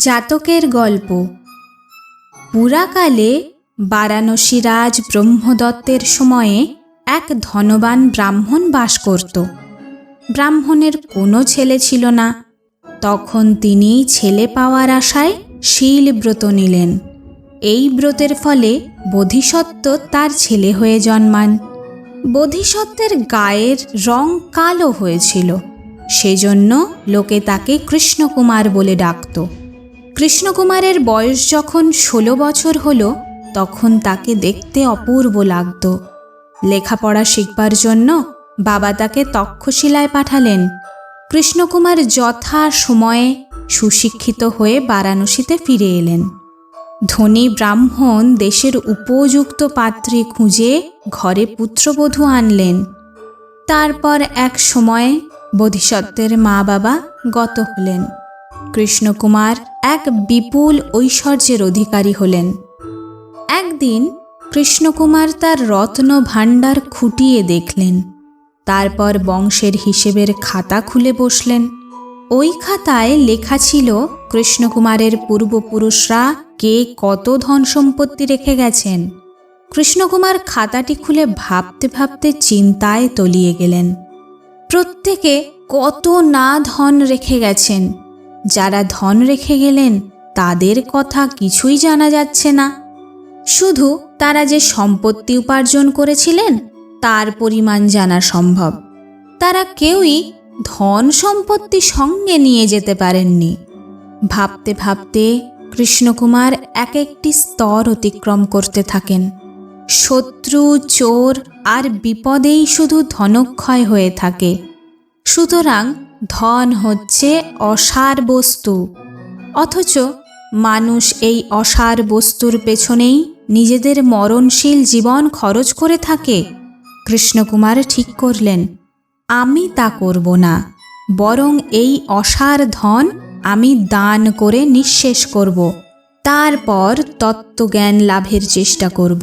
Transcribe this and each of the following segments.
জাতকের গল্প। পুরাকালে বারাণসী রাজ ব্রহ্মদত্তের সময়ে এক ধনবান ব্রাহ্মণ বাস করত। ব্রাহ্মণের কোনো ছেলে ছিল না। তখন তিনি ছেলে পাওয়ার আশায় শীল ব্রত নিলেন। এই ব্রতের ফলে বোধিসত্ত্ব তার ছেলে হয়ে জন্মান। বোধিসত্ত্বের গায়ের রং কালো হয়েছিল। সেজন্য লোকে তাকে কৃষ্ণকুমার বলে ডাকত। কৃষ্ণকুমারের বয়স যখন ষোলো বছর হলো, তখন তাকে দেখতে অপূর্ব লাগত। লেখাপড়া শিখবার জন্য বাবা তাকে তক্ষশিলায় পাঠালেন। কৃষ্ণকুমার যথা সময়ে সুশিক্ষিত হয়ে বারাণসীতে ফিরে এলেন। ধনী ব্রাহ্মণ দেশের উপযুক্ত পাত্রী খুঁজে ঘরে পুত্রবধূ আনলেন। তারপর এক সময়ে বোধিসত্ত্বের মা বাবা গত হলেন। কৃষ্ণকুমার এক বিপুল ঐশ্বর্যের অধিকারী হলেন। একদিন কৃষ্ণকুমার তার রত্ন ভাণ্ডার খুঁটিয়ে দেখলেন। তারপর বংশের হিসেবের খাতা খুলে বসলেন। ওই খাতায় লেখা ছিল, কৃষ্ণকুমারের পূর্বপুরুষরা কে কত ধন সম্পত্তি রেখে গেছেন? কৃষ্ণকুমার খাতাটি খুলে ভাবতে ভাবতে চিন্তায় তলিয়ে গেলেন। প্রত্যেকে কত না ধন রেখে গেছেন? যারা ধন রেখে গেলেন, তাদের কথা কিছুই জানা যাচ্ছে না। শুধু তারা যে সম্পত্তি উপার্জন করেছিলেন, তার পরিমাণ জানা সম্ভব। তারা কেউই ধন সম্পত্তি সঙ্গে নিয়ে যেতে পারেননি। ভাবতে ভাবতে কৃষ্ণকুমার এক একটি স্তর অতিক্রম করতে থাকেন। শত্রু, চোর আর বিপদেই শুধু ধনক্ষয় হয়ে থাকে। সুতরাং ধন হচ্ছে অসার বস্তু। অথচ মানুষ এই অসার বস্তুর পেছনেই নিজেদের মরণশীল জীবন খরচ করে থাকে। কৃষ্ণকুমার ঠিক করলেন, আমি তা করব না, বরং এই অসার ধন আমি দান করে নিঃশেষ করব। তারপর তত্ত্বজ্ঞান লাভের চেষ্টা করব।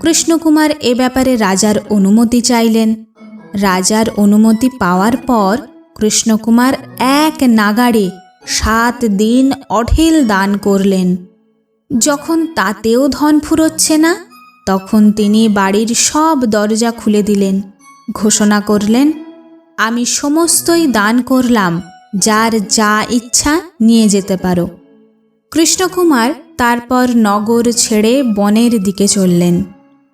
কৃষ্ণকুমার এ ব্যাপারে রাজার অনুমতি চাইলেন। রাজার অনুমতি পাওয়ার পর কৃষ্ণকুমার এক নাগাড়ে সাত দিন অঢেল দান করলেন। যখন তাতেও ধন ফুরোচ্ছে না, তখন তিনি বাড়ির সব দরজা খুলে দিলেন। ঘোষণা করলেন, আমি সমস্তই দান করলাম, যার যা ইচ্ছা নিয়ে যেতে পারো। কৃষ্ণকুমার তারপর নগর ছেড়ে বনের দিকে চললেন।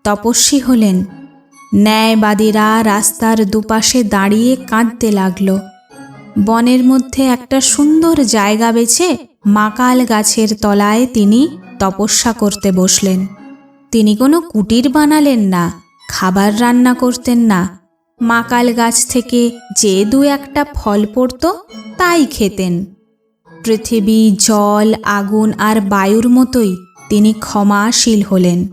তপস্বী হলেন ন্যায়বাদীরা রাস্তার দুপাশে দাঁড়িয়ে কাঁদতে লাগল। বনের মধ্যে একটা সুন্দর জায়গা বেছে মাকাল গাছের তলায় তিনি তপস্যা করতে বসলেন। তিনি কোনো কুটির বানালেন না, খাবার রান্না করতেন না। মাকাল গাছ থেকে যে দু একটা ফল পড়ত, তাই খেতেন। পৃথিবী, জল, আগুন আর বায়ুর মতোই তিনি ক্ষমাশীল হলেন।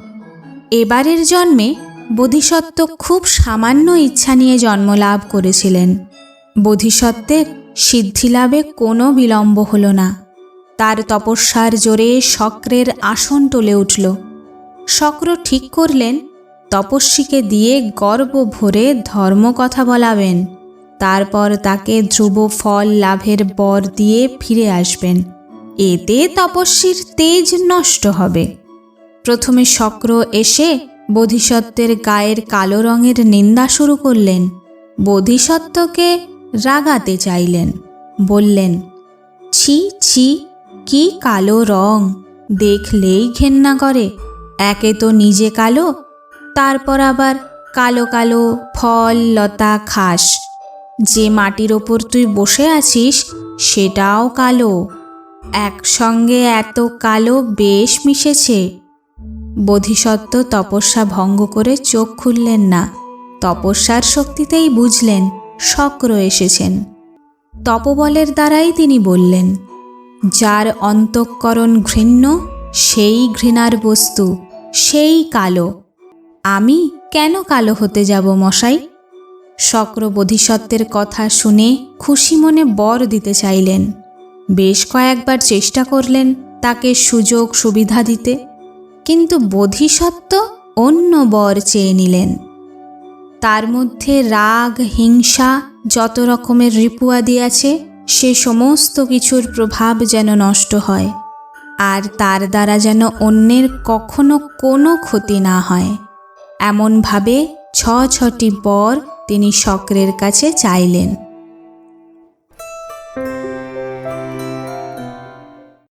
এবারের জন্মে বোধিসত্ত্ব খুব সামান্য ইচ্ছা নিয়ে জন্মলাভ করেছিলেন। বোধিসত্ত্বের সিদ্ধিলাভে কোনো বিলম্ব হল না। তার তপস্যার জোরে শক্রের আসন টলে উঠল। শক্র ঠিক করলেন, তপস্বীকে দিয়ে গর্ব ভরে ধর্ম কথা বলাবেন। তারপর তাকে ধ্রুব ফল লাভের বর দিয়ে ফিরে আসবেন। এতে তপস্বীর তেজ নষ্ট হবে। প্রথমে শক্র এসে বোধিসত্ত্বের গায়ের কালো রঙের নিন্দা শুরু করলেন। বোধিসত্ত্বকে রাগাতে চাইলেন। বললেন, ছি ছি, কি কালো রং। দেখলেই ঘেন্না করে। একে তো নিজে কালো, তারপর আবার কালো কালো ফল, লতা, খাস। যে মাটির ওপর তুই বসে আছিস, সেটাও কালো। একসঙ্গে এত কালো বেশ মিশেছে। বোধিসত্ত্ব তপস্যা ভঙ্গ করে চোখ খুললেন না। তপস্যার শক্তিতেই বুঝলেন, শক্র এসেছেন। তপবলের দ্বারাই তিনি বললেন, যার অন্তঃকরণ ঘৃণ্য, সেই ঘৃণার বস্তু, সেই কালো। আমি কেন কালো হতে যাব মশাই? শক্র বোধিসত্ত্বের কথা শুনে খুশি মনে বর দিতে চাইলেন। বেশ কয়েকবার চেষ্টা করলেন তাকে সুযোগ সুবিধা দিতে। কিন্তু বোধিসত্ত্ব অন্য বর চেয়ে নিলেন। তার মধ্যে রাগ, হিংসা যত রকমের রিপুয়াদি আছে সে সমস্ত কিছুর প্রভাব যেন নষ্ট হয়, আর তার দ্বারা যেন অন্যের কখনো কোনো ক্ষতি না হয়। এমনভাবে ছ ছটি বর তিনি শক্রের কাছে চাইলেন।